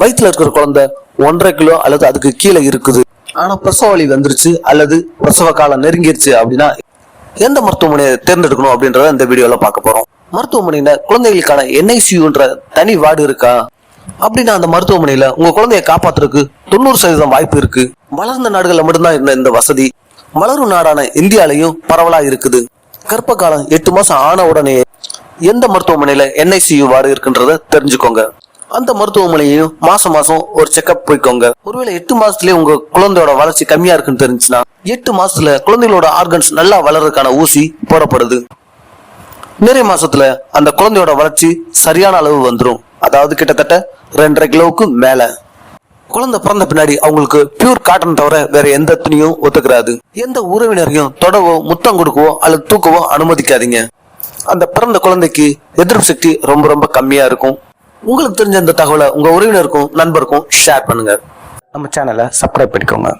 வயிற்றுல இருக்கிற குழந்தை ஒன்றரை கிலோ அல்லது அதுக்கு கீழே இருக்குது. ஆனா பிரசவ வலி வந்துருச்சு அல்லது பிரசவ காலம் நெருங்கிருச்சு அப்படின்னா எந்த மருத்துவமனையை தேர்ந்தெடுக்கணும் அப்படின்றத இந்த வீடியோல பார்க்க போறோம். மருத்துவமனையில குழந்தைகளுக்கான என்ஐசியூன்ற தனி வார்டு இருக்கா? அப்படின்னா அந்த மருத்துவமனையில உங்க குழந்தைய காப்பாத்துறதுக்கு தொண்ணூறு சதவீதம் வாய்ப்பு இருக்கு. வளர்ந்த நாடுகள்ல மட்டும்தான் இருந்த இந்த வசதி வளரும் நாடான இந்தியாலையும் பரவலா இருக்குது. கர்ப்ப காலம் எட்டு மாசம் ஆன உடனே எந்த மருத்துவமனையில என்ஐசியூ வார்டு இருக்குன்றத தெரிஞ்சுக்கோங்க. அந்த மருத்துவமனையையும் மாசம் மாசம் ஒரு செக்அப் போய்க்கோங்க. ஒருவேளை எட்டு மாசத்துலயே உங்க குழந்தையோட வளர்ச்சி கம்மியா இருக்குன்னு தெரிஞ்சுன்னா எட்டு மாசத்துல குழந்தைகளோட ஆர்கன்ஸ் நல்லா வளர்றதுக்கான ஊசி போடப்படுது. நிறைய மாசத்துல அந்த குழந்தையோட வளர்ச்சி சரியான அளவு வந்துடும் அதாவது கிட்டத்தட்ட ரெண்டரை கிலோவுக்கு மேல. குழந்தை பிறந்த பின்னாடி அவங்களுக்கு பியூர் காட்டன் தவிர வேற எந்த துணியும் ஒத்துக்கிறாது எந்த உறவினரையும் தொடவோ முத்தம் கொடுக்கவோ அல்லது தூக்கவோ அனுமதிக்காதீங்க. அந்த பிறந்த குழந்தைக்கு எதிர்ப்பு சக்தி ரொம்ப ரொம்ப கம்மியா இருக்கும். உங்களுக்கு தெரிஞ்ச இந்த தகவலை உங்க உறவினருக்கும் நண்பருக்கும் ஷேர் பண்ணுங்க. நம்ம சேனலை சப்ஸ்கிரைப் பண்ணிக்கோங்க.